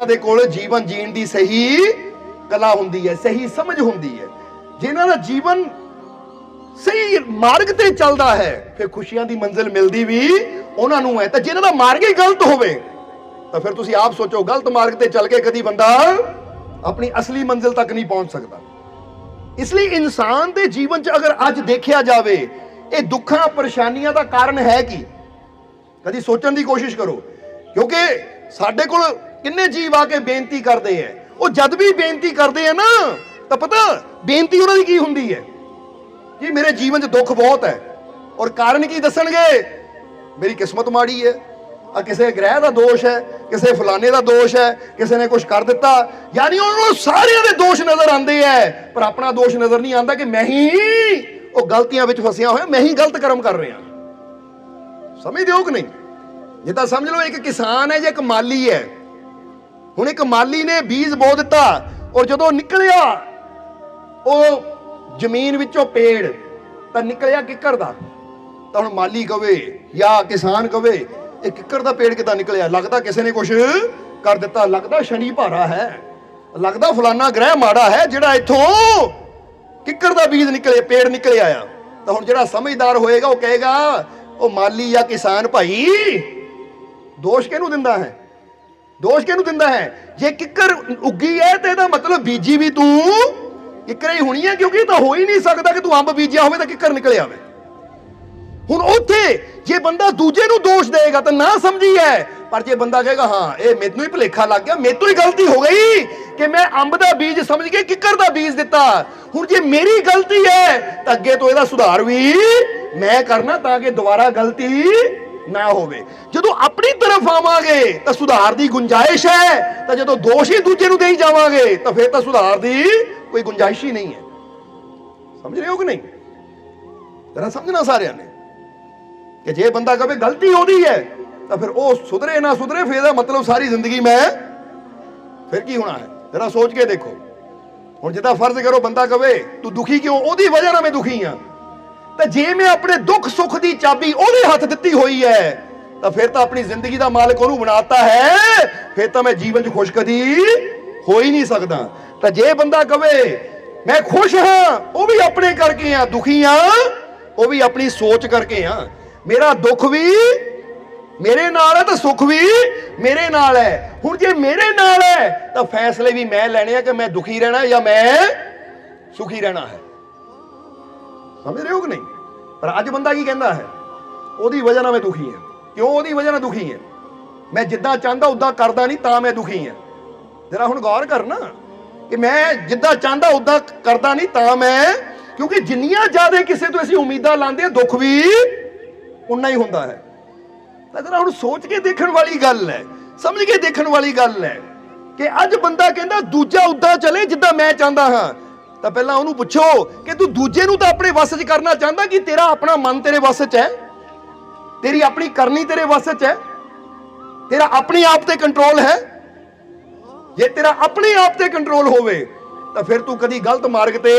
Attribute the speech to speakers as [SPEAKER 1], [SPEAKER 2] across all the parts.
[SPEAKER 1] ਦੇ ਕੋਲ ਜੀਵਨ ਜੀਣ ਦੀ ਸਹੀ ਕਲਾ ਹੁੰਦੀ ਹੈ, ਸਹੀ ਸਮਝ ਹੁੰਦੀ ਹੈ। ਜਿਨ੍ਹਾਂ ਦਾ ਜੀਵਨ ਸਹੀ ਮਾਰਗ ਤੇ ਚੱਲਦਾ ਹੈ, ਫਿਰ ਖੁਸ਼ੀਆਂ ਦੀ ਮੰਜ਼ਿਲ ਮਿਲਦੀ ਵੀ ਉਹਨਾਂ ਨੂੰ ਹੈ। ਤਾਂ ਜਿਨ੍ਹਾਂ ਦਾ ਮਾਰਗ ਹੀ ਗਲਤ ਹੋਵੇ, ਤਾਂ ਫਿਰ ਤੁਸੀਂ ਆਪ ਸੋਚੋ, ਗਲਤ ਮਾਰਗ ਤੇ ਚੱਲ ਕੇ ਕਦੀ ਬੰਦਾ ਆਪਣੀ ਅਸਲੀ ਮੰਜ਼ਿਲ ਤੱਕ ਨਹੀਂ ਪਹੁੰਚ ਸਕਦਾ। ਇਸ ਲਈ ਇਨਸਾਨ ਦੇ ਜੀਵਨ 'ਚ ਅਗਰ ਅੱਜ ਦੇਖਿਆ ਜਾਵੇ, ਇਹ ਦੁੱਖਾਂ, ਪਰੇਸ਼ਾਨੀਆਂ ਦਾ ਕਾਰਨ ਹੈ ਕੀ? ਕਦੀ ਸੋਚਣ ਦੀ ਕੋਸ਼ਿਸ਼ ਕਰੋ, ਕਿਉਂਕਿ ਸਾਡੇ ਕੋਲ ਕਿੰਨੇ ਜੀਵ ਆ ਕੇ ਬੇਨਤੀ ਕਰਦੇ ਐ? ਉਹ ਜਦ ਵੀ ਬੇਨਤੀ ਕਰਦੇ ਆ ਨਾ, ਤਾਂ ਪਤਾ ਬੇਨਤੀ ਉਹਨਾਂ ਦੀ ਕੀ ਹੁੰਦੀ ਹੈ ਜੀ ਮੇਰੇ ਜੀਵਨ 'ਚ ਦੁੱਖ ਬਹੁਤ ਹੈ ਔਰ ਕਾਰਨ ਕੀ ਦੱਸਣਗੇ? ਮੇਰੀ ਕਿਸਮਤ ਮਾੜੀ ਹੈ ਆ ਕਿਸੇ ਗ੍ਰਹਿ ਦਾ ਦੋਸ਼ ਹੈ ਕਿਸੇ ਫਲਾਣੇ ਦਾ ਦੋਸ਼ ਹੈ ਕਿਸੇ ਨੇ ਕੁਝ ਕਰ ਦਿੱਤਾ। ਯਾਨੀ ਉਹਨਾਂ ਨੂੰ ਸਾਰਿਆਂ ਦੇ ਦੋਸ਼ ਨਜ਼ਰ ਆਉਂਦੇ ਐ। ਪਰ ਆਪਣਾ ਦੋਸ਼ ਨਜ਼ਰ ਨਹੀਂ ਆਉਂਦਾ ਕਿ ਮੈਂ ਹੀ ਉਹ ਗਲਤੀਆਂ ਵਿੱਚ ਫਸਿਆ ਹੋਇਆ, ਮੈਂ ਹੀ ਗਲਤ ਕਰਮ ਕਰ ਰਿਹਾ। ਸਮਝਦੇ ਹੋ ਕਿ ਨਹੀਂ? ਜੇ ਤਾਂ ਸਮਝ ਲਓ, ਇੱਕ ਕਿਸਾਨ ਹੈ ਜਾਂ ਇੱਕ ਮਾਲੀ ਹੈ ਹੁਣ ਇੱਕ ਮਾਲੀ ਨੇ ਬੀਜ ਬੋ ਦਿੱਤਾ ਔਰ ਜਦੋਂ ਨਿਕਲਿਆ ਉਹ ਜ਼ਮੀਨ ਵਿੱਚੋਂ ਪੇੜ ਤਾਂ ਨਿਕਲਿਆ ਕਿੱਕਰ ਦਾ। ਤਾਂ ਹੁਣ ਮਾਲੀ ਕਵੇ ਜਾਂ ਕਿਸਾਨ ਕਵੇ, ਇਹ ਕਿੱਕਰ ਦਾ ਪੇੜ ਕਿੱਦਾਂ ਨਿਕਲਿਆ? ਲੱਗਦਾ ਕਿਸੇ ਨੇ ਕੁਝ ਕਰ ਦਿੱਤਾ। ਲੱਗਦਾ ਸ਼ਨੀ ਭਾਰਾ ਹੈ। ਲੱਗਦਾ ਫਲਾਨਾ ਗ੍ਰਹਿ ਮਾੜਾ ਹੈ ਜਿਹੜਾ ਇੱਥੋਂ ਕਿੱਕਰ ਦਾ ਬੀਜ ਨਿਕਲੇ, ਪੇੜ ਨਿਕਲਿਆ ਆ ਤਾਂ ਹੁਣ ਜਿਹੜਾ ਸਮਝਦਾਰ ਹੋਏਗਾ, ਉਹ ਕਹੇਗਾ, ਉਹ ਮਾਲੀ ਜਾਂ ਕਿਸਾਨ ਭਾਈ ਦੋਸ਼ ਕਿਹਨੂੰ ਦਿੰਦਾ ਹੈ? ਦੋਸ਼ ਕਿਹਨੂੰ ਦਿੰਦਾ ਹੈ? ਜੇ ਕਿੱਕਰ ਉੱਗੀ ਹੈ ਤੇ ਇਹਦਾ ਮਤਲਬ ਬੀਜੀ ਵੀ ਤੂੰ ਕਿੱਕਰ ਹੀ ਹੋਣੀ ਹੈ, ਕਿਉਂਕਿ ਇਹ ਤਾਂ ਹੋ ਹੀ ਨਹੀਂ ਸਕਦਾ ਕਿ ਤੂੰ ਅੰਬ ਬੀਜਿਆ ਹੋਵੇ ਤਾਂ ਕਿੱਕਰ ਨਿਕਲਿਆ ਹੋਵੇ ਹੁਣ ਉੱਥੇ ਜੇ ਬੰਦਾ ਦੂਜੇ ਨੂੰ ਦੋਸ਼ ਦੇਗਾ ਤਾਂ ਨਾ ਸਮਝੀ ਹੈ। ਪਰ ਜੇ ਬੰਦਾ ਕਹੇਗਾ, ਹਾਂ, ਇਹ ਮੈਨੂੰ ਹੀ ਭੁਲੇਖਾ ਲੱਗ ਗਿਆ, ਮੇਰੇ ਤੋਂ ਹੀ ਗਲਤੀ ਹੋ ਗਈ ਕਿ ਮੈਂ ਅੰਬ ਦਾ ਬੀਜ ਸਮਝ ਕੇ ਕਿੱਕਰ ਦਾ ਬੀਜ ਦਿੱਤਾ। ਹੁਣ ਜੇ ਮੇਰੀ ਗਲਤੀ ਹੈ ਤਾਂ ਅੱਗੇ ਤੋਂ ਇਹਦਾ ਸੁਧਾਰ ਵੀ ਮੈਂ ਕਰਨਾ ਤਾਂ ਕਿ ਦੁਬਾਰਾ ਗਲਤੀ ਨਾ ਹੋਵੇ। ਜਦੋਂ ਆਪਣੀ ਤਰਫ ਆਵਾਂਗੇ, ਤਾਂ ਸੁਧਾਰ ਦੀ ਗੁੰਜਾਇਸ਼ ਹੈ। ਤਾਂ ਜਦੋਂ ਦੋਸ਼ ਹੀ ਦੂਜੇ ਨੂੰ ਦੇਈ ਜਾਵਾਂਗੇ, ਤਾਂ ਫਿਰ ਤਾਂ ਸੁਧਾਰ ਦੀ ਕੋਈ ਗੁੰਜਾਇਸ਼ ਹੀ ਨਹੀਂ ਹੈ। ਸਮਝ ਰਹੇ ਹੋ ਕਿ ਨਹੀਂ? ਜਰਾ ਸਮਝਣਾ ਸਾਰਿਆਂ ਨੇ ਕਿ ਜੇ ਬੰਦਾ ਕਹੇ ਗਲਤੀ ਉਹਦੀ ਹੈ, ਤਾਂ ਫਿਰ ਉਹ ਸੁਧਰੇ ਨਾ ਸੁਧਰੇ, ਫਿਰ ਦਾ ਮਤਲਬ ਸਾਰੀ ਜ਼ਿੰਦਗੀ ਮੈਂ ਫਿਰ ਕੀ ਹੋਣਾ ਹੈ? ਜਰਾ ਸੋਚ ਕੇ ਦੇਖੋ। ਹੁਣ ਜਿੱਦਾਂ ਫਰਜ਼ ਕਰੋ ਬੰਦਾ ਕਵੇ, ਤੂੰ ਦੁਖੀ ਕਿਉਂ? ਉਹਦੀ ਵਜ੍ਹਾ ਨਾਲ ਮੈਂ ਦੁਖੀ ਹਾਂ। ਤਾਂ ਜੇ ਮੈਂ ਆਪਣੇ ਦੁੱਖ ਸੁੱਖ ਦੀ ਚਾਬੀ ਉਹਦੇ ਹੱਥ ਦਿੱਤੀ ਹੋਈ ਹੈ, ਤਾਂ ਫਿਰ ਤਾਂ ਆਪਣੀ ਜ਼ਿੰਦਗੀ ਦਾ ਮਾਲਕ ਉਹਨੂੰ ਬਣਾਤਾ ਹੈ, ਫਿਰ ਤਾਂ ਮੈਂ ਜੀਵਨ 'ਚ ਖੁਸ਼ ਕਦੀ ਹੋ ਹੀ ਨਹੀਂ ਸਕਦਾ। ਤਾਂ ਜੇ ਬੰਦਾ ਕਵੇ, ਮੈਂ ਖੁਸ਼ ਹਾਂ, ਉਹ ਵੀ ਆਪਣੇ ਕਰਕੇ ਆ, ਦੁਖੀ ਆ, ਉਹ ਵੀ ਆਪਣੀ ਸੋਚ ਕਰਕੇ ਆ। ਮੇਰਾ ਦੁੱਖ ਵੀ ਮੇਰੇ ਨਾਲ ਹੈ ਤਾਂ ਸੁੱਖ ਵੀ ਮੇਰੇ ਨਾਲ ਹੈ। ਹੁਣ ਜੇ ਮੇਰੇ ਨਾਲ ਹੈ, ਤਾਂ ਫੈਸਲੇ ਵੀ ਮੈਂ ਲੈਣੇ ਆ ਕਿ ਮੈਂ ਦੁਖੀ ਰਹਿਣਾ ਜਾਂ ਮੈਂ ਸੁਖੀ ਰਹਿਣਾ ਹੈ? ਸਮਝ ਰਹੇ ਹੋ ਕਿ ਨਹੀਂ ਪਰ ਅੱਜ ਬੰਦਾ ਕੀ ਕਹਿੰਦਾ ਹੈ? ਉਹਦੀ ਵਜ੍ਹਾ ਨਾਲ ਮੈਂ ਦੁਖੀ ਹਾਂ। ਕਿਉਂ ਉਹਦੀ ਵਜ੍ਹਾ ਨਾਲ ਦੁਖੀ ਹਾਂ? ਮੈਂ ਜਿੱਦਾਂ ਚਾਹੁੰਦਾ, ਉਦਾਂ ਕਰਦਾ ਨਹੀਂ, ਤਾਂ ਮੈਂ ਦੁਖੀ ਹਾਂ। ਜਰਾ ਹੁਣ ਗੌਰ ਕਰਨਾ ਕਿ ਮੈਂ ਜਿੱਦਾਂ ਚਾਹੁੰਦਾ, ਉਦਾਂ ਕਰਦਾ ਨਹੀਂ, ਤਾਂ ਮੈਂ ਕਿਉਂਕਿ ਜਿੰਨੀਆਂ ਜ਼ਿਆਦਾ ਕਿਸੇ ਤੋਂ ਅਸੀਂ ਉਮੀਦਾਂ ਲਾਉਂਦੇ ਆ ਦੁੱਖ ਵੀ ਉਨਾ ਹੀ ਹੁੰਦਾ ਹੈ। ਤਾਂ ਜਰਾ ਹੁਣ ਸੋਚ ਕੇ ਦੇਖਣ ਵਾਲੀ ਗੱਲ ਹੈ, ਸਮਝ ਕੇ ਦੇਖਣ ਵਾਲੀ ਗੱਲ ਹੈ ਕਿ ਅੱਜ ਬੰਦਾ ਕਹਿੰਦਾ, ਦੂਜਾ ਉਦਾਂ ਚਲੇ ਜਿੱਦਾਂ ਮੈਂ ਚਾਹੁੰਦਾ ਹਾਂ। ਤਾਂ ਪਹਿਲਾਂ ਉਹਨੂੰ ਪੁੱਛੋ ਕਿ ਤੂੰ ਦੂਜੇ ਨੂੰ ਤਾਂ ਆਪਣੇ ਵੱਸ 'ਚ ਕਰਨਾ ਚਾਹੁੰਦਾ ਕਿ ਤੇਰਾ ਆਪਣਾ ਮਨ ਤੇਰੇ ਵੱਸ 'ਚ ਹੈ? ਤੇਰੀ ਆਪਣੀ ਕਰਨੀ ਤੇਰੇ ਵੱਸ 'ਚ ਹੈ? ਤੇਰਾ ਆਪਣੀ ਆਪ ਤੇ ਕੰਟਰੋਲ ਹੈ? ਜੇ ਤੇਰਾ ਆਪਣੇ ਆਪ ਤੇ ਕੰਟਰੋਲ ਹੋਵੇ, ਤਾਂ ਫਿਰ ਤੂੰ ਕਦੀ ਗਲਤ ਮਾਰਗ ਤੇ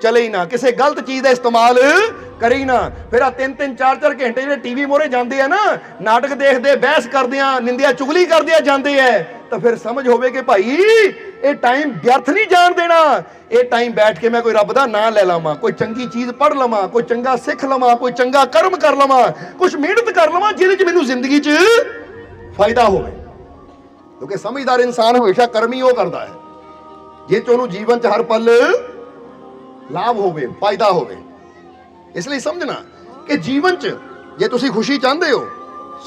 [SPEAKER 1] ਚਲੇ ਹੀ ਨਾ। ਕਿਸੇ ਗਲਤ ਚੀਜ਼ ਦਾ ਇਸਤੇਮਾਲ ਕਰੇ ਹੀ ਨਾ। ਫਿਰ ਆ ਤਿੰਨ ਤਿੰਨ, ਚਾਰ ਚਾਰ ਘੰਟੇ ਜਿਹੜੇ ਟੀਵੀ ਮੋਰੇ ਜਾਂਦੇ ਆ ਨਾ, ਨਾਟਕ ਦੇਖਦੇ, ਬਹਿਸ ਕਰਦੇ ਆ, ਨਿੰਦਿਆ ਚੁਗਲੀ ਕਰਦੇ ਆ, ਜਾਂਦੇ ਆ, ਤਾਂ ਫਿਰ ਸਮਝ ਹੋਵੇ ਕਿ ਭਾਈ ਇਹ ਟਾਈਮ ਵਿਅਰਥ ਨਹੀਂ ਜਾਣ ਦੇਣਾ। ਇਹ ਟਾਈਮ ਬੈਠ ਕੇ ਮੈਂ ਕੋਈ ਰੱਬ ਦਾ ਨਾਮ ਲੈ ਲਵਾਂ, ਕੋਈ ਚੰਗੀ ਚੀਜ਼ ਪੜ੍ਹ ਲਵਾਂ, ਕੋਈ ਚੰਗਾ ਸਿੱਖ ਲਵਾਂ, ਕੋਈ ਚੰਗਾ ਕਰਮ ਕਰ ਲਵਾਂ ਕੁਝ ਮਿਹਨਤ ਕਰ ਲਵਾਂ, ਜਿਹਦੇ 'ਚ ਮੈਨੂੰ ਜ਼ਿੰਦਗੀ 'ਚ ਫਾਇਦਾ ਹੋਵੇ। ਕਿਉਂਕਿ ਸਮਝਦਾਰ ਇਨਸਾਨ ਹਮੇਸ਼ਾ ਕਰਮ ਹੀ ਉਹ ਕਰਦਾ ਹੈ। ਜੇ ਚ ਉਹਨੂੰ ਜੀਵਨ 'ਚ ਹਰ ਪਲ ਲਾਭ ਹੋਵੇ, ਫਾਇਦਾ ਹੋਵੇ। ਇਸ ਲਈ ਸਮਝਣਾ ਕਿ ਜੀਵਨ 'ਚ ਜੇ ਤੁਸੀਂ ਖੁਸ਼ੀ ਚਾਹੁੰਦੇ ਹੋ,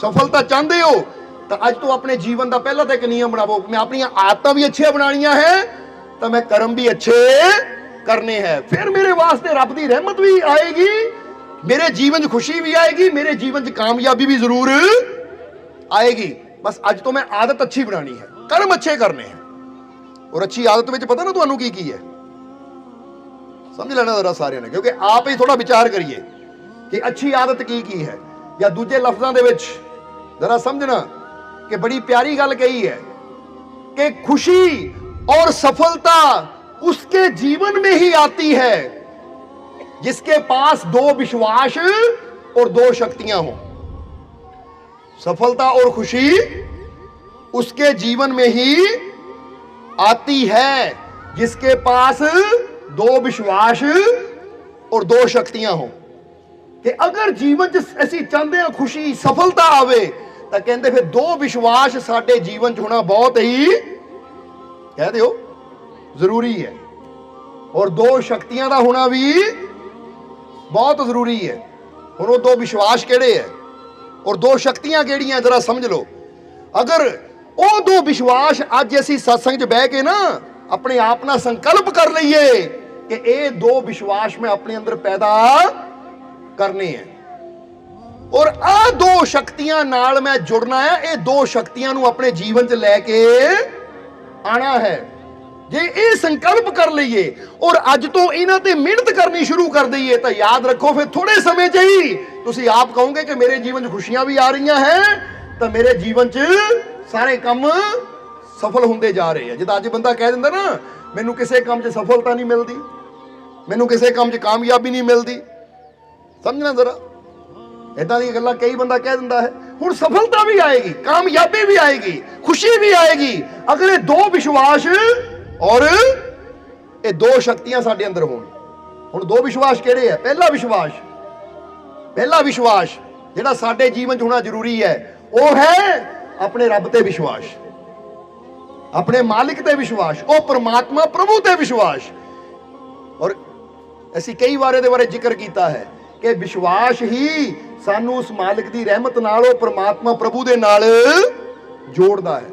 [SPEAKER 1] ਸਫਲਤਾ ਚਾਹੁੰਦੇ ਹੋ ਤਾਂ ਅੱਜ ਤੋਂ ਆਪਣੇ ਜੀਵਨ ਦਾ ਪਹਿਲਾ ਤਾਂ ਇੱਕ ਨਿਯਮ ਬਣਾਵੋ, ਮੈਂ ਆਪਣੀਆਂ ਆਦਤਾਂ ਵੀ ਅੱਛੀਆਂ ਬਣਾਉਣੀਆਂ ਹੈ, ਤਾਂ ਮੈਂ ਕਰਮ ਵੀ ਅੱਛੇ ਕਰਨੇ ਹੈ। ਫਿਰ ਮੇਰੇ ਵਾਸਤੇ ਰੱਬ ਦੀ ਰਹਿਮਤ ਵੀ ਆਏਗੀ, ਮੇਰੇ ਜੀਵਨ 'ਚ ਖੁਸ਼ੀ ਵੀ ਆਏਗੀ, ਮੇਰੇ ਜੀਵਨ 'ਚ ਕਾਮਯਾਬੀ ਵੀ ਜ਼ਰੂਰ ਆਏਗੀ। ਬਸ ਅੱਜ ਤੋਂ ਮੈਂ ਆਦਤ ਅੱਛੀ ਬਣਾਣੀ ਹੈ, ਕਰਮ ਅੱਛੇ ਕਰਨੇ ਹੈ। ਔਰ ਅੱਛੀ ਆਦਤ ਵਿੱਚ ਪਤਾ ਨਾ ਤੁਹਾਨੂੰ ਕੀ ਕੀ ਹੈ? ਸਮਝ ਲੈਣਾ ਜ਼ਰਾ ਸਾਰਿਆਂ ਨੇ, ਕਿਉਂਕਿ ਆਪ ਹੀ ਥੋੜਾ ਵਿਚਾਰ ਕਰੀਏ ਕਿ ਅੱਛੀ ਆਦਤ ਕੀ ਕੀ ਹੈ? ਜਾਂ ਦੂਜੇ ਲਫ਼ਜ਼ਾਂ ਦੇ ਵਿੱਚ ਜ਼ਰਾ ਸਮਝਣਾ कि बड़ी प्यारी गल कही है कि खुशी और सफलता उसके जीवन में ही आती है, जिसके पास दो विश्वास और दो शक्तियाँ हो। सफलता और खुशी उसके जीवन में ही आती है, जिसके पास दो विश्वास और दो शक्तियाँ हो। कि अगर जीवन ऐसी चाहते हैं खुशी, सफलता आवे ਤਾਂ ਕਹਿੰਦੇ ਫਿਰ ਦੋ ਵਿਸ਼ਵਾਸ ਸਾਡੇ ਜੀਵਨ 'ਚ ਹੋਣਾ ਬਹੁਤ ਹੀ ਕਹਿ ਦਿਓ ਜ਼ਰੂਰੀ ਹੈ। ਔਰ ਦੋ ਸ਼ਕਤੀਆਂ ਦਾ ਹੋਣਾ ਵੀ ਬਹੁਤ ਜ਼ਰੂਰੀ ਹੈ। ਹੁਣ ਉਹ ਦੋ ਵਿਸ਼ਵਾਸ ਕਿਹੜੇ ਹੈ? ਔਰ ਦੋ ਸ਼ਕਤੀਆਂ ਕਿਹੜੀਆਂ ਜਰਾ ਸਮਝ ਲਓ। ਅਗਰ ਉਹ ਦੋ ਵਿਸ਼ਵਾਸ ਅੱਜ ਅਸੀਂ ਸਤਸੰਗ 'ਚ ਬਹਿ ਕੇ ਨਾ ਆਪਣੇ ਆਪ ਨਾਲ ਸੰਕਲਪ ਕਰ ਲਈਏ ਕਿ ਇਹ ਦੋ ਵਿਸ਼ਵਾਸ ਮੈਂ ਆਪਣੇ ਅੰਦਰ ਪੈਦਾ ਕਰਨੇ ਹੈ। ਔਰ ਆ ਦੋ ਸ਼ਕਤੀਆਂ ਨਾਲ ਮੈਂ ਜੁੜਨਾ ਹੈ ਇਹ ਦੋ ਸ਼ਕਤੀਆਂ ਨੂੰ ਆਪਣੇ ਜੀਵਨ 'ਚ ਲੈ ਕੇ ਆਣਾ ਹੈ। ਜੇ ਇਹ ਸੰਕਲਪ ਕਰ ਲਈਏ ਔਰ ਅੱਜ ਤੋਂ ਇਹਨਾਂ ਤੇ ਮਿਹਨਤ ਕਰਨੀ ਸ਼ੁਰੂ ਕਰ ਦਈਏ ਤਾਂ ਯਾਦ ਰੱਖੋ ਫਿਰ ਥੋੜੇ ਸਮੇਂ 'ਚ ਹੀ ਤੁਸੀਂ ਆਪ ਕਹੋਗੇ ਕਿ ਮੇਰੇ ਜੀਵਨ 'ਚ ਖੁਸ਼ੀਆਂ ਵੀ ਆ ਰਹੀਆਂ ਹੈ, ਤਾਂ ਮੇਰੇ ਜੀਵਨ 'ਚ ਸਾਰੇ ਕੰਮ ਸਫਲ ਹੁੰਦੇ ਜਾ ਰਹੇ ਆ। ਜਿੱਦਾਂ ਅੱਜ ਬੰਦਾ ਕਹਿ ਦਿੰਦਾ ਨਾ, ਮੈਨੂੰ ਕਿਸੇ ਕੰਮ 'ਚ ਸਫਲਤਾ ਨਹੀਂ ਮਿਲਦੀ, ਮੈਨੂੰ ਕਿਸੇ ਕੰਮ 'ਚ ਕਾਮਯਾਬੀ ਨਹੀਂ ਮਿਲਦੀ। ਸਮਝਣਾ ਜ਼ਰਾ। ਇਦਾਂ ਦੀਆਂ ਗੱਲਾਂ ਕਈ ਬੰਦਾ ਕਹਿ ਦਿੰਦਾ ਹੈ, ਹੁਣ ਸਫਲਤਾ ਵੀ ਆਏਗੀ, ਕਾਮਯਾਬੀ ਵੀ ਆਏਗੀ, ਖੁਸ਼ੀ ਵੀ ਆਏਗੀ, ਅਗਲੇ ਦੋ ਵਿਸ਼ਵਾਸ ਔਰ ਇਹ ਦੋ ਸ਼ਕਤੀਆਂ ਸਾਡੇ ਅੰਦਰ ਹੋਣ। ਹੁਣ ਦੋ ਵਿਸ਼ਵਾਸ ਕਿਹੜੇ ਹੈ ਪਹਿਲਾ ਵਿਸ਼ਵਾਸ ਪਹਿਲਾ ਵਿਸ਼ਵਾਸ ਜਿਹੜਾ ਸਾਡੇ ਜੀਵਨ 'ਚ ਹੋਣਾ ਜ਼ਰੂਰੀ ਹੈ, ਉਹ ਹੈ ਆਪਣੇ ਰੱਬ ਤੇ ਵਿਸ਼ਵਾਸ। ਆਪਣੇ ਮਾਲਿਕ ਤੇ ਵਿਸ਼ਵਾਸ, ਉਹ ਪ੍ਰਮਾਤਮਾ ਪ੍ਰਭੂ ਤੇ ਵਿਸ਼ਵਾਸ। ਔਰ ਅਸੀਂ ਕਈ ਵਾਰ ਇਹਦੇ ਬਾਰੇ ਜ਼ਿਕਰ ਕੀਤਾ ਹੈ ਕਿ ਵਿਸ਼ਵਾਸ ਹੀ ਸਾਨੂੰ ਉਸ ਮਾਲਕ ਦੀ ਰਹਿਮਤ ਨਾਲ ਉਹ ਪ੍ਰਮਾਤਮਾ ਪ੍ਰਭੂ ਦੇ ਨਾਲ ਜੋੜਦਾ ਹੈ।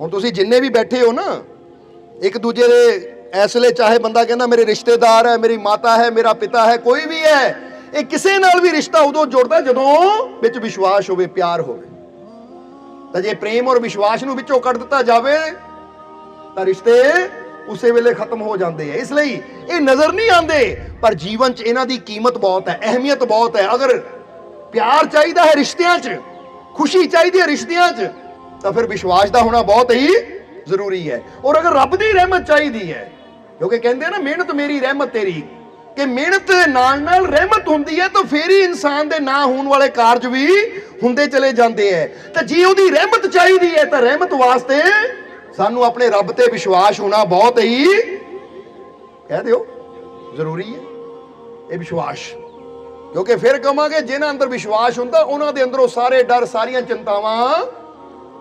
[SPEAKER 1] ਹੁਣ ਤੁਸੀਂ ਜਿੰਨੇ ਵੀ ਬੈਠੇ ਹੋ ਨਾ, ਇੱਕ ਦੂਜੇ ਦੇ ਇਸ ਲਈ ਚਾਹੇ ਬੰਦਾ ਕਹਿੰਦਾ ਮੇਰੇ ਰਿਸ਼ਤੇਦਾਰ ਹੈ, ਮੇਰੀ ਮਾਤਾ ਹੈ, ਮੇਰਾ ਪਿਤਾ ਹੈ, ਕੋਈ ਵੀ ਹੈ, ਇਹ ਕਿਸੇ ਨਾਲ ਵੀ ਰਿਸ਼ਤਾ ਉਦੋਂ ਜੁੜਦਾ ਜਦੋਂ ਵਿੱਚ ਵਿਸ਼ਵਾਸ ਹੋਵੇ, ਪਿਆਰ ਹੋਵੇ। ਤਾਂ ਜੇ ਪ੍ਰੇਮ ਔਰ ਵਿਸ਼ਵਾਸ ਨੂੰ ਵਿੱਚੋਂ ਕੱਢ ਦਿੱਤਾ ਜਾਵੇ, ਤਾਂ ਰਿਸ਼ਤੇ ਉਸੇ ਵੇਲੇ ਖਤਮ ਹੋ ਜਾਂਦੇ ਆ। ਇਸ ਲਈ ਇਹ ਨਜ਼ਰ ਨਹੀਂ ਆਉਂਦੇ, ਪਰ ਜੀਵਨ 'ਚ ਇਹਨਾਂ ਦੀ ਕੀਮਤ ਬਹੁਤ ਹੈ, ਅਹਿਮੀਅਤ ਬਹੁਤ ਹੈ। ਅਗਰ ਪਿਆਰ ਚਾਹੀਦਾ ਹੈ ਰਿਸ਼ਤਿਆਂ 'ਚ, ਖੁਸ਼ੀ ਚਾਹੀਦੀ ਹੈ ਰਿਸ਼ਤਿਆਂ 'ਚ, ਤਾਂ ਫਿਰ ਵਿਸ਼ਵਾਸ ਦਾ ਹੋਣਾ ਬਹੁਤ ਹੀ ਜ਼ਰੂਰੀ ਹੈ। ਔਰ ਅਗਰ ਰੱਬ ਦੀ ਰਹਿਮਤ ਚਾਹੀਦੀ ਹੈ, ਕਿਉਂਕਿ ਕਹਿੰਦੇ ਨਾ, ਮਿਹਨਤ ਮੇਰੀ, ਰਹਿਮਤ ਤੇਰੀ। ਕਿ ਮਿਹਨਤ ਨਾਲ ਨਾਲ ਰਹਿਮਤ ਹੁੰਦੀ ਹੈ, ਤਾਂ ਫੇਰ ਹੀ ਇਨਸਾਨ ਦੇ ਨਾ ਹੋਣ ਵਾਲੇ ਕਾਰਜ ਵੀ ਹੁੰਦੇ ਚਲੇ ਜਾਂਦੇ ਐ ਤਾਂ ਜੇ ਉਹਦੀ ਰਹਿਮਤ ਚਾਹੀਦੀ ਹੈ, ਤਾਂ ਰਹਿਮਤ ਵਾਸਤੇ ਸਾਨੂੰ ਆਪਣੇ ਰੱਬ ਤੇ ਵਿਸ਼ਵਾਸ ਹੋਣਾ ਬਹੁਤ ਹੀ, ਕਹਿ ਦਿਓ, ਜ਼ਰੂਰੀ ਹੈ। ਇਹ ਵਿਸ਼ਵਾਸ। ਕਿਉਂਕਿ ਫਿਰ ਕਹਾਂਗੇ ਜਿਨ੍ਹਾਂ ਅੰਦਰ ਵਿਸ਼ਵਾਸ ਹੁੰਦਾ, ਉਹਨਾਂ ਦੇ ਅੰਦਰੋਂ ਸਾਰੇ ਡਰ, ਸਾਰੀਆਂ ਚਿੰਤਾਵਾਂ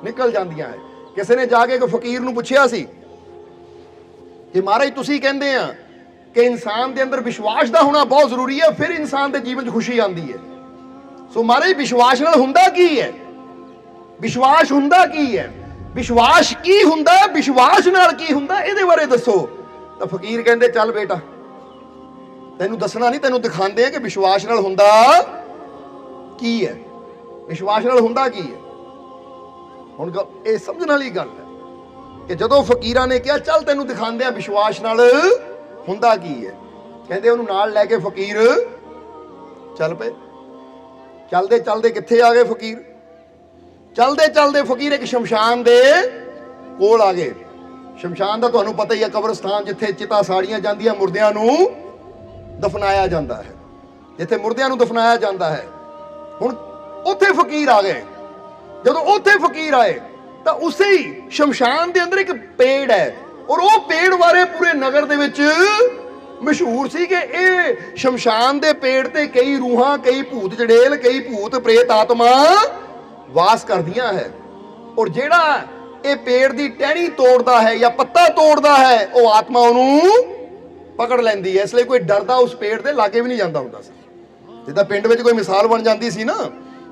[SPEAKER 1] ਨਿਕਲ ਜਾਂਦੀਆਂ ਹੈ ਕਿਸੇ ਨੇ ਜਾ ਕੇ ਇੱਕ ਫਕੀਰ ਨੂੰ ਪੁੱਛਿਆ ਸੀ ਕਿ ਮਹਾਰਾਜ, ਤੁਸੀਂ ਕਹਿੰਦੇ ਆ ਕਿ ਇਨਸਾਨ ਦੇ ਅੰਦਰ ਵਿਸ਼ਵਾਸ ਦਾ ਹੋਣਾ ਬਹੁਤ ਜ਼ਰੂਰੀ ਹੈ ਫਿਰ ਇਨਸਾਨ ਦੇ ਜੀਵਨ 'ਚ ਖੁਸ਼ੀ ਆਉਂਦੀ ਹੈ ਸੋ ਮਹਾਰਾਜ, ਵਿਸ਼ਵਾਸ ਨਾਲ ਹੁੰਦਾ ਕੀ ਹੈ ਵਿਸ਼ਵਾਸ ਹੁੰਦਾ ਕੀ ਹੈ ਵਿਸ਼ਵਾਸ ਕੀ ਹੁੰਦਾ? ਵਿਸ਼ਵਾਸ ਨਾਲ ਕੀ ਹੁੰਦਾ? ਇਹਦੇ ਬਾਰੇ ਦੱਸੋ। ਤਾਂ ਫਕੀਰ ਕਹਿੰਦੇ, ਚੱਲ ਬੇਟਾ ਤੈਨੂੰ ਦੱਸਣਾ ਨਹੀਂ, ਤੈਨੂੰ ਦਿਖਾਉਂਦੇ ਆ ਕਿ ਵਿਸ਼ਵਾਸ ਨਾਲ ਹੁੰਦਾ ਕੀ ਹੈ? ਵਿਸ਼ਵਾਸ ਨਾਲ ਹੁੰਦਾ ਕੀ ਹੈ? ਹੁਣ ਗ- ਇਹ ਸਮਝਣ ਵਾਲੀ ਗੱਲ ਹੈ ਕਿ ਜਦੋਂ ਫਕੀਰਾਂ ਨੇ ਕਿਹਾ, ਚੱਲ ਤੈਨੂੰ ਦਿਖਾਉਂਦੇ ਆ ਵਿਸ਼ਵਾਸ ਨਾਲ ਹੁੰਦਾ ਕੀ ਹੈ? ਕਹਿੰਦੇ ਉਹਨੂੰ ਨਾਲ ਲੈ ਕੇ ਫਕੀਰ ਚੱਲ ਪਏ। ਚੱਲਦੇ ਚੱਲਦੇ ਕਿੱਥੇ ਆ ਗਏ ਫਕੀਰ? ਚੱਲਦੇ ਚੱਲਦੇ ਫਕੀਰ ਇੱਕ ਸ਼ਮਸ਼ਾਨ ਦੇ ਕੋਲ ਆ ਗਏ। ਸ਼ਮਸ਼ਾਨ ਦਾ ਤੁਹਾਨੂੰ ਪਤਾ ਹੀ ਹੈ ਕਬਰਸਤਾਨ ਜਿੱਥੇ ਚਿਤਾ ਸਾੜੀਆਂ ਜਾਂਦੀਆਂ ਮੁਰਦਿਆਂ ਨੂੰ। ਦਫਨਾਇਆ ਜਾਂਦਾ ਹੈ। ਜਿੱਥੇ ਮੁਰਦਿਆਂ ਨੂੰ ਦਫਨਾਇਆ ਜਾਂਦਾ ਹੈ। ਹੁਣ ਉੱਥੇ ਫਕੀਰ ਆ ਗਏ। ਜਦੋਂ ਉੱਥੇ ਫਕੀਰ ਆਏ, ਤਾਂ ਉਸੇ ਹੀ ਸ਼ਮਸ਼ਾਨ ਦੇ ਅੰਦਰ ਇੱਕ ਪੇੜ ਹੈ। ਔਰ ਉਹ ਪੇੜ ਬਾਰੇ ਪੂਰੇ ਨਗਰ ਦੇ ਵਿੱਚ ਮਸ਼ਹੂਰ ਸੀ ਕਿ ਇਹ ਸ਼ਮਸ਼ਾਨ ਦੇ ਪੇੜ ਤੇ ਕਈ ਰੂਹਾਂ, ਕਈ ਭੂਤ ਜੜੇਲ, ਕਈ ਭੂਤ ਪ੍ਰੇਤ ਆਤਮਾ ਵਾਸ ਕਰਦੀਆਂ ਹੈ। ਔਰ ਜਿਹੜਾ ਇਹ ਪੇੜ ਦੀ ਟਹਿਣੀ ਤੋੜਦਾ ਹੈ ਜਾਂ ਪੱਤਾ ਤੋੜਦਾ ਹੈ, ਉਹ ਆਤਮਾ ਉਹਨੂੰ ਪਕੜ ਲੈਂਦੀ ਹੈ ਇਸ ਲਈ ਕੋਈ ਡਰਦਾ ਉਸ ਪੇੜ ਦੇ ਲਾਗੇ ਵੀ ਨਹੀਂ ਜਾਂਦਾ ਹੁੰਦਾ ਸੀ। ਜਿੱਦਾਂ ਪਿੰਡ ਵਿੱਚ ਕੋਈ ਮਿਸਾਲ ਬਣ ਜਾਂਦੀ ਸੀ ਨਾ,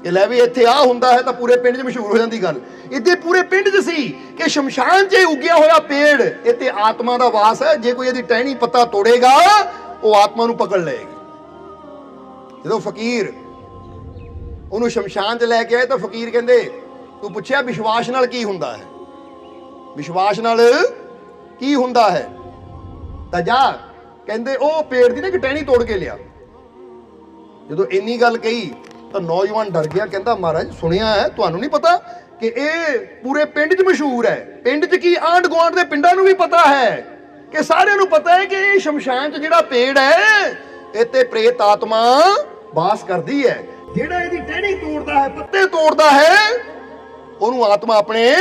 [SPEAKER 1] ਕਿ ਲੈ ਵੀ ਇੱਥੇ ਆ ਹੁੰਦਾ ਹੈ ਤਾਂ ਪੂਰੇ ਪਿੰਡ 'ਚ ਮਸ਼ਹੂਰ ਹੋ ਜਾਂਦੀ ਗੱਲ। ਇੱਥੇ ਪੂਰੇ ਪਿੰਡ 'ਚ ਸੀ ਕਿ ਸ਼ਮਸ਼ਾਨ 'ਚ ਉਗਿਆ ਹੋਇਆ ਪੇੜ, ਇੱਥੇ ਆਤਮਾ ਦਾ ਵਾਸ ਹੈ, ਜੇ ਕੋਈ ਇਹਦੀ ਟਹਿਣੀ ਪੱਤਾ ਤੋੜੇਗਾ, ਉਹ ਆਤਮਾ ਨੂੰ ਪਕੜ ਲਏਗੀ। ਜਦੋਂ ਫਕੀਰ ਉਹਨੂੰ ਸ਼ਮਸ਼ਾਨ 'ਚ ਲੈ ਕੇ ਆਏ ਤਾਂ ਫਕੀਰ ਕਹਿੰਦੇ, ਤੂੰ ਪੁੱਛਿਆ ਵਿਸ਼ਵਾਸ ਨਾਲ ਕੀ ਹੁੰਦਾ ਹੈ? ਵਿਸ਼ਵਾਸ ਨਾਲ ਕੀ ਹੁੰਦਾ ਹੈ? ਤਾਂ ਜਾ ਕਹਿੰਦੇ ਉਹ ਪੇੜ ਦੀ ਨਾ ਇੱਕ ਟਹਿਣੀ ਤੋੜ ਕੇ ਲਿਆ। ਜਦੋਂ ਇੰਨੀ ਗੱਲ ਕਹੀ, ਤਾਂ ਨੌਜਵਾਨ ਡਰ ਗਿਆ, ਕਹਿੰਦਾ, ਮਹਾਰਾਜ, ਸੁਣਿਆ ਹੈ, ਤੁਹਾਨੂੰ ਨਹੀਂ ਪਤਾ ਕਿ ਇਹ ਪੂਰੇ ਪਿੰਡ 'ਚ ਮਸ਼ਹੂਰ ਹੈ। ਪਿੰਡ 'ਚ ਕੀ ਆਂਢ ਗੁਆਂਢ ਦੇ ਪਿੰਡਾਂ ਨੂੰ ਵੀ ਪਤਾ ਹੈ ਕਿ ਸਾਰਿਆਂ ਨੂੰ ਪਤਾ ਹੈ ਕਿ ਇਹ ਸ਼ਮਸ਼ਾਨ 'ਚ ਜਿਹੜਾ ਪੇੜ ਹੈ ਇੱਥੇ ਪ੍ਰੇਤ ਆਤਮਾ ਵਾਸ ਕਰਦੀ ਹੈ। ਜਿਹੜਾ ਇਹਦੀ ਟਹਿਣੀ ਤੋੜਦਾ ਹੈ, ਪੱਤੇ ਤੋੜਦਾ ਹੈ, ਉਹਨੂੰ ਆਤਮਾ ਆਪਣੇ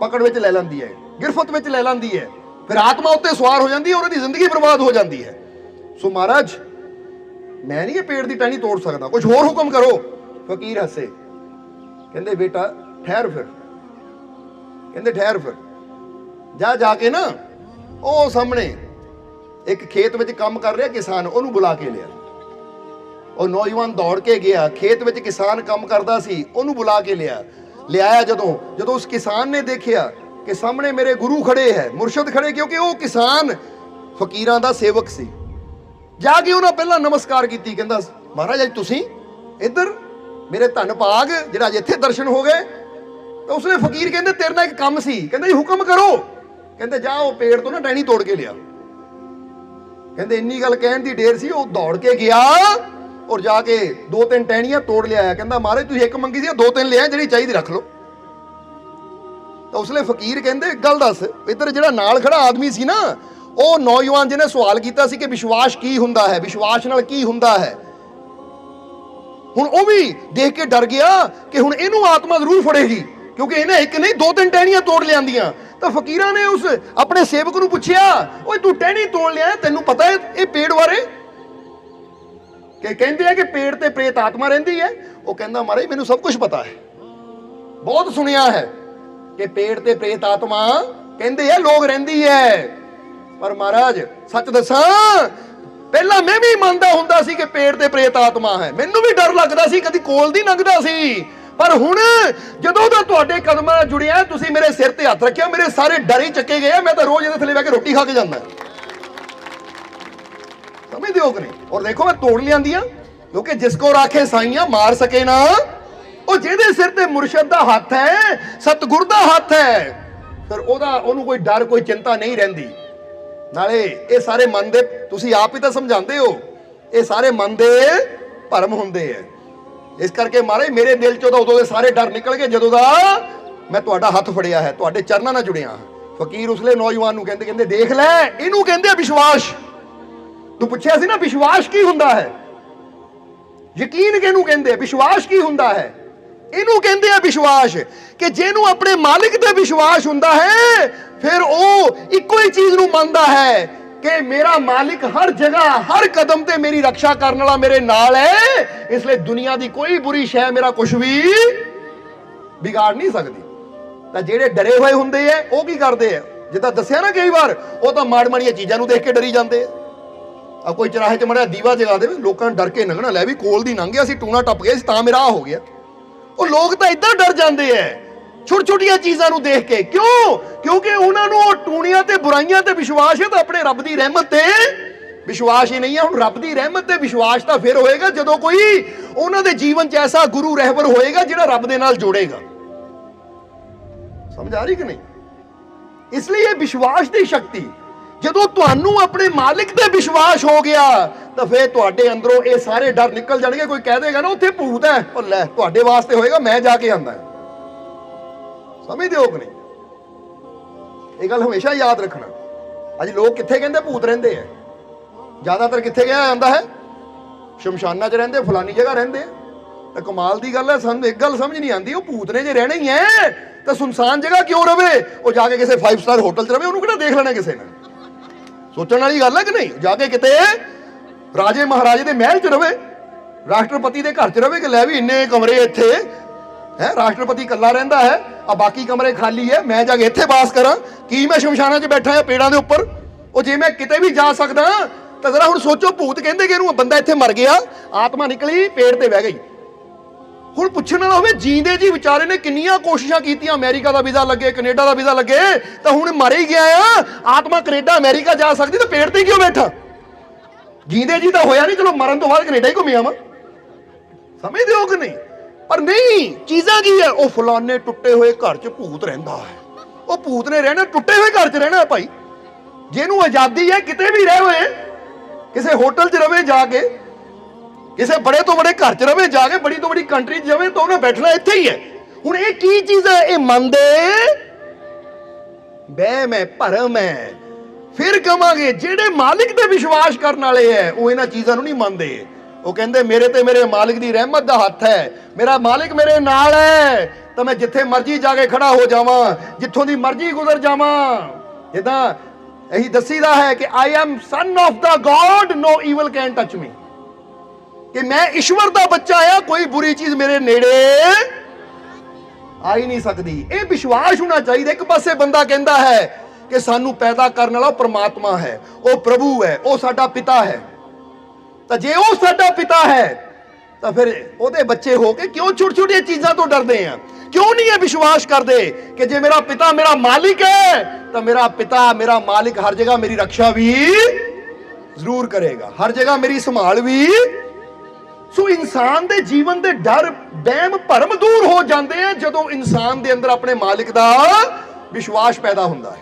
[SPEAKER 1] ਪਕੜ ਵਿੱਚ ਲੈ ਲੈਂਦੀ ਹੈ, ਗਿਰਫਤ ਵਿੱਚ ਲੈ ਲੈਂਦੀ ਹੈ। ਫਿਰ ਆਤਮਾ ਉੱਤੇ ਸਵਾਰ ਹੋ ਜਾਂਦੀ ਹੈ ਉਹਨਾਂ ਦੀ ਜ਼ਿੰਦਗੀ ਬਰਬਾਦ ਹੋ ਜਾਂਦੀ ਹੈ। ਸੋ ਮਹਾਰਾਜ, ਮੈਂ ਨਹੀਂ ਇਹ ਪੇੜ ਦੀ ਟਹਿਣੀ ਤੋੜ ਸਕਦਾ। ਕੁਝ ਹੋਰ ਹੁਕਮ ਕਰੋ। ਫਕੀਰ ਹੱਸੇ। ਕਹਿੰਦੇ, ਬੇਟਾ, ਠਹਿਰ ਫਿਰ। ਕਹਿੰਦੇ, ਠਹਿਰ ਫਿਰ। ਜਾ ਜਾ ਕੇ ਨਾ, ਉਹ ਸਾਹਮਣੇ ਇੱਕ ਖੇਤ ਵਿੱਚ ਕੰਮ ਕਰ ਰਿਹਾ ਕਿਸਾਨ, ਉਹਨੂੰ ਬੁਲਾ ਕੇ ਲਿਆ। ਉਹ ਨੌਜਵਾਨ ਦੌੜ ਕੇ ਗਿਆ। ਖੇਤ ਵਿੱਚ ਕਿਸਾਨ ਕੰਮ ਕਰਦਾ ਸੀ, ਉਹਨੂੰ ਬੁਲਾ ਕੇ ਲਿਆ। ਲਿਆਇਆ ਜਦੋਂ। ਜਦੋਂ ਉਸ ਕਿਸਾਨ ਨੇ ਦੇਖਿਆ ਕਿ ਸਾਹਮਣੇ ਮੇਰੇ ਗੁਰੂ ਖੜੇ ਹੈ, ਮੁਰਸ਼ਦ ਖੜੇ, ਕਿਉਂਕਿ ਉਹ ਕਿਸਾਨ ਫਕੀਰਾਂ ਦਾ ਸੇਵਕ ਸੀ। ਜਾ ਕੇ ਉਹਨਾਂ ਪਹਿਲਾਂ ਨਮਸਕਾਰ ਕੀਤੀ, ਕਹਿੰਦਾ, ਮਹਾਰਾਜ, ਅੱਜ ਤੁਸੀਂ ਇੱਧਰ ਮੇਰੇ ਧੰਨ ਭਾਗ, ਜਿਹੜਾ ਅੱਜ ਇੱਥੇ ਦਰਸ਼ਨ ਹੋ ਗਏ। ਤਾਂ ਉਸਨੇ ਫਕੀਰ ਕਹਿੰਦੇ, ਤੇਰੇ ਨਾਲ ਇੱਕ ਕੰਮ ਸੀ। ਕਹਿੰਦਾ ਜੀ ਹੁਕਮ ਕਰੋ। ਕਹਿੰਦੇ, ਜਾ, ਉਹ ਪੇੜ ਤੋਂ ਨਾ ਟਹਿਣੀ ਤੋੜ ਕੇ ਲਿਆ। ਕਹਿੰਦੇ, ਇੰਨੀ ਗੱਲ ਕਹਿਣ ਦੀ ਢੇਰ ਸੀ, ਉਹ ਦੌੜ ਕੇ ਗਿਆ ਔਰ ਜਾ ਕੇ ਦੋ ਤਿੰਨ ਟਹਿਣੀਆਂ ਤੋੜ ਲਿਆਇਆ। ਕਹਿੰਦਾ, ਮਹਾਰਾਜ, ਤੁਸੀਂ ਇੱਕ ਮੰਗੀ ਸੀ ਦੋ ਤਿੰਨ ਲਿਆ ਜਿਹੜੀ ਚਾਹੀਦੀ ਰੱਖ ਲਓ। ਤਾਂ ਉਸਲੇ ਫਕੀਰ ਕਹਿੰਦੇ, ਗੱਲ ਦੱਸ, ਇੱਧਰ ਜਿਹੜਾ ਨਾਲ ਖੜਾ ਆਦਮੀ ਸੀ ਨਾ, ਉਹ ਨੌਜਵਾਨ ਜਿਹਨੇ ਸਵਾਲ ਕੀਤਾ ਸੀ ਕਿ ਵਿਸ਼ਵਾਸ ਕੀ ਹੁੰਦਾ ਹੈ, ਵਿਸ਼ਵਾਸ ਨਾਲ ਕੀ ਹੁੰਦਾ ਹੈ? ਹੁਣ ਉਹ ਵੀ ਦੇਖ ਕੇ ਡਰ ਗਿਆ ਕਿ ਹੁਣ ਇਹਨੂੰ ਆਤਮਾ ਜ਼ਰੂਰ ਫੜੇਗੀ, ਕਿਉਂਕਿ ਇਹਨੇ ਇੱਕ ਨਹੀਂ, ਦੋ ਤਿੰਨ ਟਹਿਣੀਆਂ ਤੋੜ ਲਿਆਂਦੀਆਂ। ਤਾਂ ਫਕੀਰਾਂ ਨੇ ਉਸ ਆਪਣੇ ਸੇਵਕ ਨੂੰ ਪੁੱਛਿਆ, ਓਏ, ਤੂੰ ਟਹਿਣੀ ਤੋੜ ਲਿਆ, ਤੈਨੂੰ ਪਤਾ ਹੈ ਇਹ ਪੇੜ ਬਾਰੇ? ਕਿ ਕਹਿੰਦੇ ਆ ਕਿ ਪੇੜ ਤੇ ਪ੍ਰੇਤ ਆਤਮਾ ਰਹਿੰਦੀ ਹੈ। ਉਹ ਕਹਿੰਦਾ, ਮਹਾਰਾਜ, ਮੈਨੂੰ ਸਭ ਕੁਝ ਪਤਾ ਹੈ। ਬਹੁਤ ਸੁਣਿਆ ਹੈ। ਕਿ ਪੇੜ ਤੇ ਪ੍ਰੇਤ ਆਤਮਾ ਕਹਿੰਦੇ ਆ ਲੋਕ ਰਹਿੰਦੀ ਹੈ ਪਰ ਮਹਾਰਾਜ ਸੱਚ ਦੱਸਾਂ ਪਹਿਲਾਂ ਮੈਂ ਵੀ ਮੰਨਦਾ ਹੁੰਦਾ ਸੀ ਕਿ ਪੇਟ ਤੇ ਪ੍ਰੇਤ ਆਤਮਾ ਹੈ। ਮੈਨੂੰ ਵੀ ਡਰ ਲੱਗਦਾ ਸੀ ਕਦੀ ਕੋਲ ਦੀ ਲੰਘਦਾ ਸੀ। ਪਰ ਹੁਣ ਜਦੋਂ ਦਾ ਤੁਹਾਡੇ ਕਦਮਾਂ ਨਾਲ ਜੁੜਿਆ ਤੁਸੀਂ ਮੇਰੇ ਸਿਰ ਤੇ ਹੱਥ ਰੱਖਿਆ ਮੇਰੇ ਸਾਰੇ ਡਰ ਹੀ ਚੱਕੇ ਗਏ ਆ, ਮੈਂ ਤਾਂ ਰੋਜ਼ ਇਹਦੇ ਥੱਲੇ ਬਹਿ ਕੇ ਰੋਟੀ ਖਾ ਕੇ ਜਾਂਦਾ। ਸਮਝਦੇ ਹੋ ਕਿ ਨਹੀਂ? ਔਰ ਦੇਖੋ ਮੈਂ ਤੋੜ ਲਿਆਂਦੀਆਂ ਕਿਉਂਕਿ ਜਿਸ ਕੋ ਰਾਖੇ ਸਾਈਆਂ ਮਾਰ ਸਕੇ ਨਾ। ਉਹ ਜਿਹਦੇ ਸਿਰ ਤੇ ਮੁਰਸ਼ਦ ਦਾ ਹੱਥ ਹੈ, ਸਤਿਗੁਰ ਦਾ ਹੱਥ ਹੈ, ਫਿਰ ਉਹਦਾ, ਉਹਨੂੰ ਕੋਈ ਡਰ, ਕੋਈ ਚਿੰਤਾ ਨਹੀਂ ਰਹਿੰਦੀ। ਨਾਲੇ ਇਹ ਸਾਰੇ ਮਨ ਦੇ, ਤੁਸੀਂ ਆਪ ਹੀ ਤਾਂ ਸਮਝਾਉਂਦੇ ਹੋ, ਇਹ ਸਾਰੇ ਮਨ ਦੇ ਭਰਮ ਹੁੰਦੇ ਐ ਇਸ ਕਰਕੇ ਮਹਾਰਾਜ, ਮੇਰੇ ਦਿਲ ਚੋਂ ਤਾਂ ਉਦੋਂ ਦੇ ਸਾਰੇ ਡਰ ਨਿਕਲ ਗਏ, ਜਦੋਂ ਦਾ ਮੈਂ ਤੁਹਾਡਾ ਹੱਥ ਫੜਿਆ ਹੈ, ਤੁਹਾਡੇ ਚਰਨਾਂ ਨਾਲ ਜੁੜਿਆ ਫਕੀਰ ਉਸਲੇ ਨੌਜਵਾਨ ਨੂੰ ਕਹਿੰਦੇ ਕਹਿੰਦੇ, ਦੇਖ ਲੈ, ਇਹਨੂੰ ਕਹਿੰਦੇ ਆ ਵਿਸ਼ਵਾਸ। ਤੂੰ ਪੁੱਛਿਆ ਸੀ ਨਾ, ਵਿਸ਼ਵਾਸ ਕੀ ਹੁੰਦਾ ਹੈ? ਯਕੀਨ ਕਿਹਨੂੰ ਕਹਿੰਦੇ ਵਿਸ਼ਵਾਸ ਕੀ ਹੁੰਦਾ ਹੈ? ਇਹਨੂੰ ਕਹਿੰਦੇ ਆ ਵਿਸ਼ਵਾਸ ਕਿ ਜਿਹਨੂੰ ਆਪਣੇ ਮਾਲਿਕ ਤੇ ਵਿਸ਼ਵਾਸ ਹੁੰਦਾ ਹੈ, ਫਿਰ ਉਹ ਇੱਕੋ ਹੀ ਚੀਜ਼ ਨੂੰ ਮੰਨਦਾ ਹੈ ਕਿ ਮੇਰਾ ਮਾਲਿਕ ਹਰ ਜਗ੍ਹਾ, ਹਰ ਕਦਮ ਤੇ ਮੇਰੀ ਰੱਖਿਆ ਕਰਨ ਵਾਲਾ ਮੇਰੇ ਨਾਲ ਹੈ। ਇਸ ਲਈ ਦੁਨੀਆ ਦੀ ਕੋਈ ਬੁਰੀ ਸ਼ੈ ਮੇਰਾ ਕੁਝ ਵੀ ਵਿਗਾੜ ਨਹੀਂ ਸਕਦੀ। ਤਾਂ ਜਿਹੜੇ ਡਰੇ ਹੋਏ ਹੁੰਦੇ ਆ, ਉਹ ਕੀ ਕਰਦੇ ਆ? ਜਿੱਦਾਂ ਦੱਸਿਆ ਨਾ ਕਈ ਵਾਰ, ਉਹ ਤਾਂ ਮਾੜ ਮਾੜੀਆਂ ਚੀਜ਼ਾਂ ਨੂੰ ਦੇਖ ਕੇ ਡਰੀ ਜਾਂਦੇ ਆ। ਆ ਕੋਈ ਚਰਾਹੇ 'ਚ ਮੜਿਆ ਦੀਵਾ ਜਗਾ ਦੇਵੇ, ਲੋਕਾਂ ਨੂੰ ਡਰ ਕੇ ਲੰਘਣਾ ਲੈ ਵੀ ਕੋਲ ਦੀ ਲੰਘ ਗਿਆ ਸੀ, ਟੂਣਾ ਟੱਪ ਗਿਆ ਸੀ, ਤਾਂ ਮੇਰਾ ਆਹ ਹੋ ਗਿਆ। ਉਹ ਲੋਕ ਤਾਂ ਇਦਾਂ ਡਰ ਜਾਂਦੇ ਐ। ਛੋਟੀ ਛੋਟੀਆਂ ਚੀਜ਼ਾਂ ਨੂੰ ਦੇਖ ਕੇ। ਕਿਉਂ? ਕਿਉਂਕਿ ਉਹਨਾਂ ਨੂੰ ਉਹ ਟੂਣੀਆਂ ਤੇ ਬੁਰਾਈਆਂ ਤੇ ਵਿਸ਼ਵਾਸ ਹੈ ਤਾਂ ਆਪਣੇ ਰੱਬ ਦੀ ਰਹਿਮਤ ਤੇ ਵਿਸ਼ਵਾਸ ਹੀ ਨਹੀਂ ਹੈ। ਹੁਣ ਰੱਬ ਦੀ ਰਹਿਮਤ ਤੇ ਵਿਸ਼ਵਾਸ ਤਾਂ ਫਿਰ ਹੋਏਗਾ ਜਦੋਂ ਕੋਈ ਉਹਨਾਂ ਦੇ ਜੀਵਨ 'ਚ ਐਸਾ ਗੁਰੂ ਰਹਿਬਰ ਹੋਏਗਾ ਜਿਹੜਾ ਰੱਬ ਦੇ ਨਾਲ ਜੋੜੇਗਾ। ਸਮਝ ਆ ਰਹੀ ਕਿ ਨਹੀਂ? ਇਸ ਲਈ ਇਹ ਵਿਸ਼ਵਾਸ ਦੀ ਸ਼ਕਤੀ ਜਦੋਂ ਤੁਹਾਨੂੰ ਆਪਣੇ ਮਾਲਿਕ ਤੇ ਵਿਸ਼ਵਾਸ ਹੋ ਗਿਆ, ਤਾਂ ਫਿਰ ਤੁਹਾਡੇ ਅੰਦਰੋਂ ਇਹ ਸਾਰੇ ਡਰ ਨਿਕਲ ਜਾਣਗੇ। ਕੋਈ ਕਹਿ ਦੇਗਾ ਨਾ, ਉੱਥੇ ਭੂਤ ਹੈ। ਉਹ ਲੈ, ਤੁਹਾਡੇ ਵਾਸਤੇ ਹੋਏਗਾ, ਮੈਂ ਜਾ ਕੇ ਆਂਦਾ ਸਮਝਦੇ ਹੋ ਕਿ ਨਹੀਂ? ਇਹ ਗੱਲ ਹਮੇਸ਼ਾ ਯਾਦ ਰੱਖਣਾ। ਅੱਜ ਲੋਕ ਕਿੱਥੇ ਕਹਿੰਦੇ ਭੂਤ ਰਹਿੰਦੇ ਆ? ਜ਼ਿਆਦਾਤਰ ਕਿੱਥੇ ਗਿਆ ਆਂਦਾ ਹੈ? ਸ਼ਮਸ਼ਾਨਾਂ 'ਚ ਰਹਿੰਦੇ, ਫਲਾਨੀ ਜਗ੍ਹਾ ਰਹਿੰਦੇ ਆ। ਤਾਂ ਕਮਾਲ ਦੀ ਗੱਲ ਹੈ, ਸਾਨੂੰ ਇੱਕ ਗੱਲ ਸਮਝ ਨਹੀਂ ਆਉਂਦੀ, ਉਹ ਭੂਤ ਨੇ ਜੇ ਰਹਿਣਾ ਹੀ ਹੈ, ਤਾਂ ਸੁਨਸਾਨ ਜਗ੍ਹਾ ਕਿਉਂ ਰਵੇ? ਉਹ ਜਾ ਕੇ ਕਿਸੇ 5 ਸਟਾਰ ਹੋਟਲ 'ਚ ਰਵੇ, ਉਹਨੂੰ ਕਿਹੜਾ ਦੇਖ ਲੈਣਾ ਕਿਸੇ ਨੇ? ਸੋਚਣ ਵਾਲੀ ਗੱਲ ਹੈ ਕਿ ਨਹੀਂ? ਜਾ ਕੇ ਕਿਤੇ ਰਾਜੇ ਮਹਾਰਾਜੇ ਦੇ ਮਹਿਲ 'ਚ ਰਵੇ, ਰਾਸ਼ਟਰਪਤੀ ਦੇ ਘਰ 'ਚ ਰਵੇ ਕਿ ਲੈ ਵੀ ਇੰਨੇ ਕਮਰੇ ਇੱਥੇ। ਹੈ, ਰਾਸ਼ਟਰਪਤੀ ਇਕੱਲਾ ਰਹਿੰਦਾ ਹੈ ਆ ਬਾਕੀ ਕਮਰੇ ਖਾਲੀ ਹੈ, ਮੈਂ ਜਾ ਕੇ ਇੱਥੇ ਬਾਸ ਕਰਾਂ। ਕੀ ਮੈਂ ਸ਼ਮਸ਼ਾਨਾਂ 'ਚ ਬੈਠਾ ਹਾਂ ਪੇੜਾਂ ਦੇ ਉੱਪਰ? ਉਹ ਜੇ ਮੈਂ ਕਿਤੇ ਵੀ ਜਾ ਸਕਦਾ ਤਾਂ ਜ਼ਰਾ ਹੁਣ ਸੋਚੋ, ਭੂਤ ਕਹਿੰਦੇ ਕਿ ਇਹਨੂੰ ਬੰਦਾ ਇੱਥੇ ਮਰ ਗਿਆ, ਆਤਮਾ ਨਿਕਲੀ, ਪੇੜ ਤੇ ਬਹਿ ਗਈ। ਹੁਣ ਪੁੱਛਣ ਵਾਲਾ ਹੋਵੇ, ਜੀਂਦੇ ਜੀ ਵਿਚਾਰੇ ਨੇ ਕਿੰਨੀਆਂ ਕੋਸ਼ਿਸ਼ਾਂ ਕੀਤੀਆਂ, ਅਮਰੀਕਾ ਦਾ ਵੀਜ਼ਾ ਲੱਗੇ, ਕੈਨੇਡਾ ਦਾ ਵੀਜ਼ਾ ਲੱਗੇ, ਤਾਂ ਹੁਣ ਮਰ ਹੀ ਗਿਆ ਆ। ਆਤਮਾ ਕੈਨੇਡਾ, ਅਮਰੀਕਾ ਜਾ ਸਕਦੀ, ਤਾਂ ਪੇੜ ਤੇ ਕਿਉਂ ਬੈਠਾ? ਜੀਂਦੇ ਜੀ ਤਾਂ ਹੋਇਆ ਨਹੀਂ ਚਲੋ ਮਰਨ ਤੋਂ ਬਾਅਦ ਕੈਨੇਡਾ ਹੀ ਘੁੰਮਿਆ ਵਾ ਸਮਝਦੇ ਹੋ ਕਿ ਨਹੀਂ? ਪਰ ਨਹੀਂ, ਚੀਜ਼ਾਂ ਕੀ ਹੈ ਉਹ ਫਲਾਨੇ ਟੁੱਟੇ ਹੋਏ ਘਰ 'ਚ ਭੂਤ ਰਹਿੰਦਾ ਹੈ। ਉਹ ਭੂਤ ਨੇ ਰਹਿਣਾ, ਟੁੱਟੇ ਹੋਏ ਘਰ 'ਚ ਰਹਿਣਾ ਭਾਈ। ਜਿਹਨੂੰ ਆਜ਼ਾਦੀ ਹੈ, ਕਿਤੇ ਵੀ ਰਹਿ ਹੋਏ, ਕਿਸੇ ਹੋਟਲ 'ਚ ਰਵੇ ਜਾ ਕੇ ਕਿਸੇ ਬੜੇ ਤੋਂ ਬੜੇ ਘਰ 'ਚ ਰਵੇ, ਜਾ ਕੇ ਬੜੀ ਤੋਂ ਬੜੀ ਕੰਟਰੀ 'ਚ ਜਾਵੇ, ਤਾਂ ਉਹਨੇ ਬੈਠਣਾ ਇੱਥੇ ਹੀ ਹੈ। ਹੁਣ ਇਹ ਕੀ ਚੀਜ਼ ਹੈ? ਇਹ ਮੰਨਦੇ? ਵਹਿਮ ਹੈ, ਭਰਮ ਹੈ। ਫਿਰ ਕਵਾਂਗੇ, ਜਿਹੜੇ ਮਾਲਿਕ ਤੇ ਵਿਸ਼ਵਾਸ ਕਰਨ ਵਾਲੇ ਹੈ, ਉਹ ਇਹਨਾਂ ਚੀਜ਼ਾਂ ਨੂੰ ਨਹੀਂ ਮੰਨਦੇ। ਉਹ ਕਹਿੰਦੇ, ਮੇਰੇ ਤੇ ਮੇਰੇ ਮਾਲਿਕ ਦੀ ਰਹਿਮਤ ਦਾ ਹੱਥ ਹੈ। ਮੇਰਾ ਮਾਲਿਕ ਮੇਰੇ ਨਾਲ ਹੈ। ਤਾਂ ਮੈਂ ਜਿੱਥੇ ਮਰਜ਼ੀ ਜਾ ਕੇ ਖੜਾ ਹੋ ਜਾਵਾਂ, ਜਿੱਥੋਂ ਦੀ ਮਰਜ਼ੀ ਗੁਜ਼ਰ ਜਾਵਾਂ। ਜਿੱਦਾਂ ਇਹੀ ਦੱਸੀਦਾ ਹੈ ਕਿ I am son of the God no evil can touch me ਕਿ ਮੈਂ ਈਸ਼ਵਰ ਦਾ ਬੱਚਾ ਆ, ਕੋਈ ਬੁਰੀ ਚੀਜ਼ ਮੇਰੇ ਨੇੜੇ ਆ ਹੀ ਨਹੀਂ ਸਕਦੀ। ਇਹ ਵਿਸ਼ਵਾਸ ਹੋਣਾ ਚਾਹੀਦਾ, ਇੱਕ ਪਾਸੇ ਬੰਦਾ ਕਹਿੰਦਾ ਹੈ ਕਿ ਸਾਨੂੰ ਪੈਦਾ ਕਰਨ ਵਾਲਾ ਪ੍ਰਮਾਤਮਾ ਹੈ, ਉਹ ਪ੍ਰਭੂ ਹੈ, ਉਹ ਸਾਡਾ ਪਿਤਾ ਹੈ। ਤਾਂ ਜੇ ਉਹ ਸਾਡਾ ਪਿਤਾ ਹੈ, ਤਾਂ ਫਿਰ ਉਹਦੇ ਬੱਚੇ ਹੋ ਕੇ ਕਿਉਂ ਛੋਟੀ ਛੋਟੀਆਂ ਚੀਜ਼ਾਂ ਤੋਂ ਡਰਦੇ ਆ? ਕਿਉਂ ਨਹੀਂ ਇਹ ਵਿਸ਼ਵਾਸ ਕਰਦੇ ਕਿ ਜੇ ਮੇਰਾ ਪਿਤਾ ਮੇਰਾ ਮਾਲਿਕ ਹੈ, ਤਾਂ ਮੇਰਾ ਪਿਤਾ, ਮੇਰਾ ਮਾਲਿਕ ਹਰ ਜਗ੍ਹਾ ਮੇਰੀ ਰੱਖਿਆ ਵੀ ਜ਼ਰੂਰ ਕਰੇਗਾ। ਹਰ ਜਗ੍ਹਾ ਮੇਰੀ ਸੰਭਾਲ ਵੀ ਸੋ ਇਨਸਾਨ ਦੇ ਜੀਵਨ ਦੇ ਡਰ ਬਹਿਮ ਭਰਮ ਦੂਰ ਹੋ ਜਾਂਦੇ ਆ ਜਦੋਂ ਇਨਸਾਨ ਦੇ ਅੰਦਰ ਆਪਣੇ ਮਾਲਿਕ ਦਾ ਵਿਸ਼ਵਾਸ ਪੈਦਾ ਹੁੰਦਾ ਹੈ।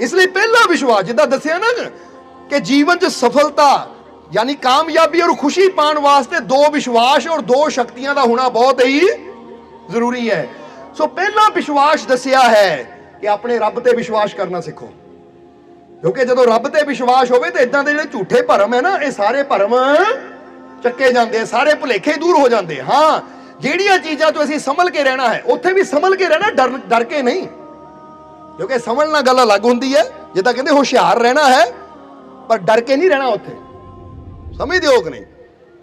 [SPEAKER 1] ਇਸ ਲਈ ਪਹਿਲਾ ਵਿਸ਼ਵਾਸ, ਜਿੱਦਾਂ ਦੱਸਿਆ ਨਾ ਕਿ ਜੀਵਨ 'ਚ ਸਫਲਤਾ, ਯਾਨੀ ਕਾਮਯਾਬੀ ਔਰ ਖੁਸ਼ੀ ਪਾਉਣ ਵਾਸਤੇ ਦੋ ਵਿਸ਼ਵਾਸ ਔਰ ਦੋ ਸ਼ਕਤੀਆਂ ਦਾ ਹੋਣਾ ਬਹੁਤ ਹੀ ਜ਼ਰੂਰੀ ਹੈ। ਸੋ ਪਹਿਲਾ ਵਿਸ਼ਵਾਸ ਦੱਸਿਆ ਹੈ ਕਿ ਆਪਣੇ ਰੱਬ ਤੇ ਵਿਸ਼ਵਾਸ ਕਰਨਾ ਸਿੱਖੋ। ਕਿਉਂਕਿ ਜਦੋਂ ਰੱਬ ਤੇ ਵਿਸ਼ਵਾਸ ਹੋਵੇ ਤਾਂ ਇਦਾਂ ਦੇ ਜਿਹੜੇ ਝੂਠੇ ਭਰਮ ਹੈ ਨਾ, ਇਹ ਸਾਰੇ ਭਰਮ ਚੱਕੇ ਜਾਂਦੇ ਆ, ਸਾਰੇ ਭੁਲੇਖੇ ਦੂਰ ਹੋ ਜਾਂਦੇ ਹਾਂ, ਜਿਹੜੀਆਂ ਚੀਜ਼ਾਂ ਤੋਂ ਅਸੀਂ ਸੰਭਲ ਕੇ ਰਹਿਣਾ ਹੈ, ਉੱਥੇ ਵੀ ਸੰਭਲ ਕੇ ਰਹਿਣਾ, ਡਰ ਡਰ ਕੇ ਨਹੀਂ। ਕਿਉਂਕਿ ਸਮਝਣਾ ਗੱਲ ਅਲੱਗ ਹੁੰਦੀ ਹੈ, ਜਿੱਦਾਂ ਕਹਿੰਦੇ ਹੁਸ਼ਿਆਰ ਰਹਿਣਾ ਹੈ, ਪਰ ਡਰ ਕੇ ਨਹੀਂ ਰਹਿਣਾ ਉੱਥੇ। ਸਮਝਦੇ ਹੋ ਕਿ ਨਹੀਂ?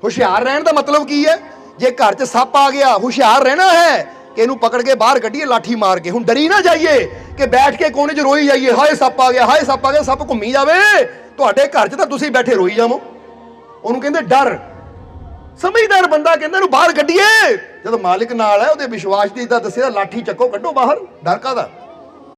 [SPEAKER 1] ਹੁਸ਼ਿਆਰ ਰਹਿਣ ਦਾ ਮਤਲਬ ਕੀ ਹੈ? ਜੇ ਘਰ 'ਚ ਸੱਪ ਆ ਗਿਆ, ਹੁਸ਼ਿਆਰ ਰਹਿਣਾ ਹੈ ਕਿ ਇਹਨੂੰ ਪਕੜ ਕੇ ਬਾਹਰ ਕੱਢੀਏ, ਲਾਠੀ ਮਾਰ ਕੇ। ਹੁਣ ਡਰੀ ਨਾ ਜਾਈਏ ਕਿ ਬੈਠ ਕੇ ਕੋਨੇ 'ਚ ਰੋਈ ਜਾਈਏ, ਹਾਏ ਸੱਪ ਆ ਗਿਆ, ਹਾਏ ਸੱਪ ਆ ਗਿਆ, ਸੱਪ ਘੁੰਮੀ ਜਾਵੇ। ਤੁਹਾਡੇ ਘਰ 'ਚ ਤਾਂ ਤੁਸੀਂ ਬੈਠੇ ਰੋਈ ਜਾਵੋ। ਉਹਨੂੰ ਕਹਿੰਦੇ ਡਰ। ਸਮਝਦਾਰ ਬੰਦਾ ਕਹਿੰਦਾ ਇਹਨੂੰ ਬਾਹਰ ਕੱਢੀਏ। ਜਦੋਂ ਮਾਲਿਕ ਨਾਲ ਹੈ, ਉਹਦੇ ਵਿਸ਼ਵਾਸ ਦੀ ਤਾਂ ਦੱਸਿਆ ਲਾਠੀ ਚੱਕੋ, ਕੱਢੋ ਬਾਹਰ। ਡਰ ਕਾਦਾ